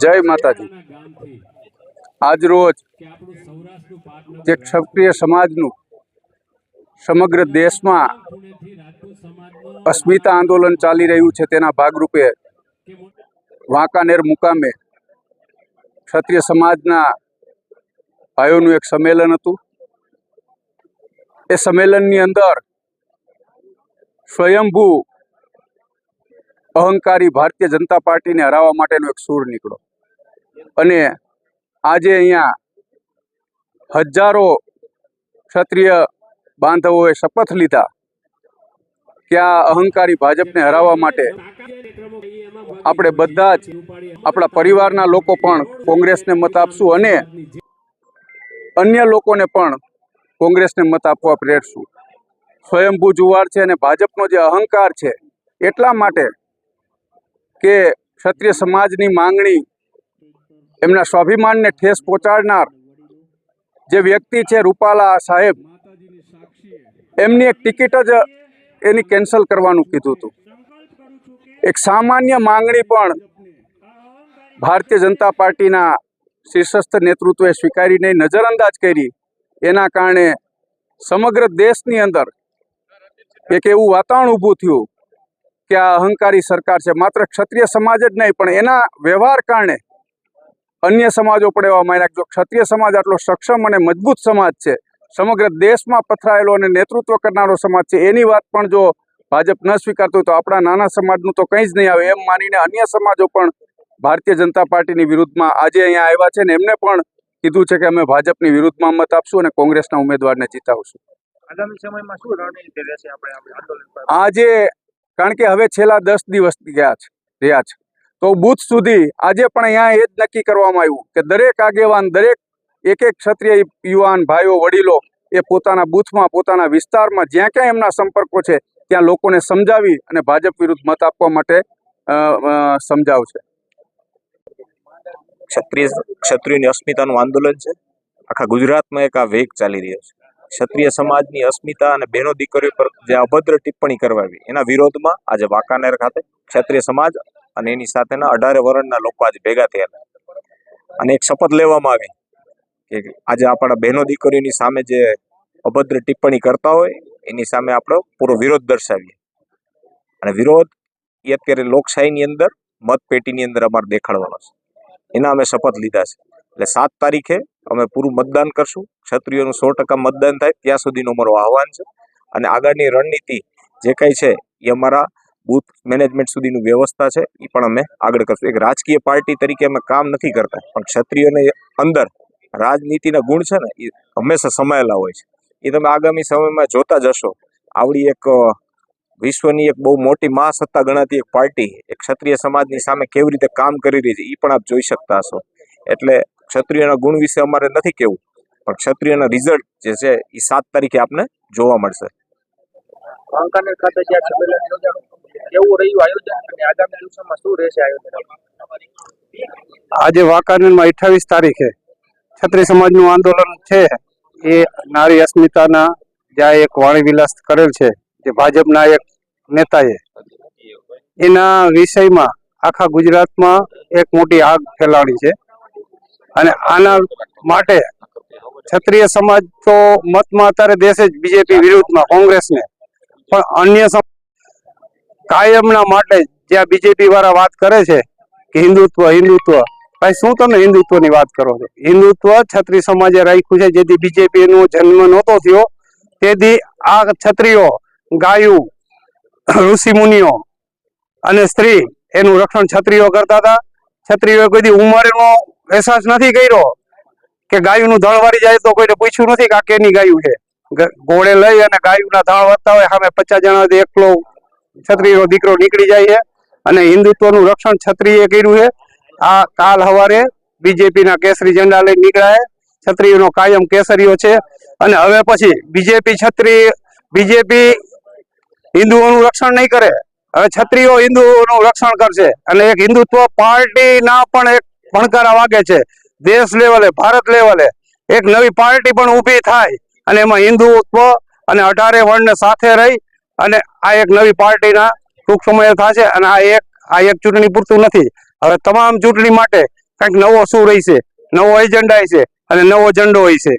જય માતાજી. આજ રોજ જે ક્ષત્રિય સમાજનું સમગ્ર દેશમાં અસ્મિતા આંદોલન ચાલી રહ્યું છે તેના ભાગરૂપે વાંકાનેર મુકામે ક્ષત્રિય સમાજના ભાઈઓનું એક સંમેલન હતું. એ સંમેલનની અંદર સ્વયંભૂ અહંકારી ભારતીય જનતા પાર્ટીને હરાવવા માટેનો એક સૂર નીકળ્યો. અને આજે અહીંયા હજારો ક્ષત્રિય બાંધવોએ શપથ લીધા કે આ અહંકારી ભાજપને હરાવવા માટે આપણે બધા જ આપણા પરિવારના લોકો પણ કોંગ્રેસને મત આપશું અને અન્ય લોકોને પણ કોંગ્રેસને મત આપવા પ્રેરશું. સ્વયંભૂ જુવાર છે અને ભાજપનો જે અહંકાર છે, એટલા માટે કે ક્ષત્રિય સમાજની માંગણી એમના સ્વાભિમાનને ઠેસ પહોંચાડનાર જે વ્યક્તિ છે રૂપાલા સાહેબ, એમની એક ટિકિટ જ એની કેન્સલ કરવાનું કીધું હતું. એક સામાન્ય માંગણી પણ ભારતીય જનતા પાર્ટીના શીર્ષસ્થ નેતૃત્વે સ્વીકારી નહીં નજરઅંદાજ કરી. એના કારણે સમગ્ર દેશની અંદર એક એવું વાતાવરણ ઊભું થયું કે આ અહંકારી સરકાર છે. માત્ર ક્ષત્રિય સમાજ જ નહીં પણ એના વ્યવહાર કારણે અન્ય સમાજો પણ એવા માન્યા જો ક્ષત્રિય સમાજ આટલો સક્ષમ અને મજબૂત સમાજ છે સમગ્ર દેશમાં પથરાયેલો અને નેતૃત્વ કરનારો સમાજ છે એની વાત પણ જો ભાજપ ન સ્વીકારતું તો આપણા નાના સમાજનું તો કંઈ જ નહીં આવે. એમ માનીને અન્ય સમાજો પણ ભારતીય જનતા પાર્ટીની વિરુદ્ધમાં આજે અહીંયા આવ્યા છે ને એમને પણ કીધું છે કે અમે ભાજપની વિરુદ્ધમાં મત આપશું અને કોંગ્રેસના ઉમેદવારને જીતાવશું. આગામી સમયમાં શું રણનીતિ રહેશે આપણે આજે કારણ કે હવે છેલ્લા દસ દિવસ ગયા છે, રહ્યા છે. તો બુથ સુધી આજે પણ અહીંયા એ જ નક્કી કરવામાં આવ્યું કે દરેક આગેવાન, દરેક એક એક ક્ષત્રિય યુવાન, ભાઈઓ, વડીલો એ પોતાના બૂથમાં, પોતાના વિસ્તારમાં જ્યાં ક્યાં એમના સંપર્કો છે, ત્યાં લોકોને સમજાવી અને ભાજપ વિરુદ્ધ મત આપવા માટે સમજાવશે ક્ષત્રિય, ક્ષત્રિયની અસ્મિતાનું આંદોલન છે. આખા ગુજરાતમાં એક આ વેગ ચાલી રહ્યો છે. ક્ષત્રિય સમાજની અસ્મિતા અને બહેનો દીકરીઓ પર જે અભદ્ર ટિપ્પણી કરવાવી, એના વિરોધમાં આજે વાંકાનેર ખાતે ક્ષત્રિય સમાજ અને એની સાથેના અઢારે વર્ણના લોકો આજે ભેગા થયેલા. અને એક શપથ લેવામાં આવી કે આજે આપણા બહેનો દીકરીઓની સામે જે અભદ્ર ટિપ્પણી કરતા હોય, એની સામે આપણો પૂરો વિરોધ દર્શાવીએ. અને વિરોધ એ અત્યારે લોકશાહીની અંદર, મતપેટીની અંદર અમારે દેખાડવાનો છે. એના અમે શપથ લીધા છે. એટલે સાત તારીખે અમે પૂરું મતદાન કરશું. ક્ષત્રિયોનું સો ટકા મતદાન થાય ત્યાં સુધીનું અમારું આહવાન છે. અને આગળની રણનીતિ જે કંઈ છે એ અમારા બૂથ મેનેજમેન્ટ સુધીનું વ્યવસ્થા છે એ પણ અમે આગળ કરશું. એક રાજકીય પાર્ટી તરીકે અમે કામ નથી કરતા, પણ ક્ષત્રિયોની અંદર રાજનીતિના ગુણ છે ને એ હંમેશા સમાયેલા હોય છે. એ તમે આગામી સમયમાં જોતા જશો, આવડી એક વિશ્વની એક બહુ મોટી મહાસત્તા ગણાતી એક પાર્ટી એક ક્ષત્રિય સમાજની સામે કેવી રીતે કામ કરી રહી છે એ પણ આપ જોઈ શકતા હશો. એટલે ક્ષત્રિયના ગુણ વિશે અમારે નથી કેવું પણ ક્ષત્રિયના રિઝલ્ટ જે છે એ સાત તારીખે આપને જોવા મળશે. વાંકાનેર ખાતે જ્યાં સંમેલન યોજાણું કેવું રહ્યું આયોજન અને આગામી દિવસોમાં શું રહેશે આયોજન? આજે વાંકાનેરમાં અઠ્ઠાવીસ તારીખે ક્ષત્રિય સમાજનું આંદોલન છે. એ નારી અસ્મિતાના જ્યાં એક વાણી વિલાસ કરેલ છે જે ભાજપના એક નેતાએ. એના વિષયમાં આખા ગુજરાતમાં એક મોટી આગ ફેલાણી છે. અને આના માટે ક્ષત્રિય સમાજ તો મતમાં અત્યારે દેશે જ બીજેપી વિરુદ્ધમાં કોંગ્રેસને. પણ અન્ય કાયમના માટે જ્યાં બીજેપી વાળા વાત કરે છે કે હિન્દુત્વ હિન્દુત્વ, ભાઈ શું તમે હિન્દુત્વની વાત કરો છો? હિન્દુત્વ છત્રી સમાજે રાખ્યું છે, જેથી બીજેપી નો જન્મ નહોતો થયો. તેથી આ છત્રીઓ ગાયું, ઋષિ મુનિઓ અને સ્ત્રી એનું રક્ષણ છત્રીઓ કરતા હતા. ક્ષત્રિયોએ કોઈ ઉંમરનો અહેસાસ નથી કર્યો. કે ગાયુંનું ધણ વાળી જાય તો કોઈને પૂછ્યું નથી કે આ કેની ગાયું છે. ઘોડે લઈ અને ગાયુંના ધણ વધતા હોય સામે પચાસ જણા એકલો છત્રીનો દીકરો નીકળી જાય છે અને હિન્દુત્વનું રક્ષણ છત્રીએ કર્યું છે. આ કાલ હવારે બીજેપીના કેસરી ઝંડા લઈ નીકળાય. છત્રીઓનો કાયમ કેસરીઓ છે અને હવે પછી બીજેપી છત્રી, બીજેપી હિન્દુઓનું રક્ષણ નહીં કરે. હવે છત્રીઓ હિન્દુઓનું રક્ષણ કરશે અને એક હિન્દુત્વ પાર્ટીના પણ એક ભણકારા વાગે છે. દેશ લેવલે, ભારત લેવલે એક નવી પાર્ટી પણ ઊભી થાય અને એમાં હિન્દુત્વ અને અઢારે વર્ણને સાથે રહી અને આ એક નવી પાર્ટીના ટૂંક સમયે થશે અને આ એક આ એક ચૂંટણી પૂરતું નથી. હવે તમામ ચૂંટણી માટે કંઈક નવો શું રહેશે? નવો એજન્ડા છે અને નવો ઝંડો હોય છે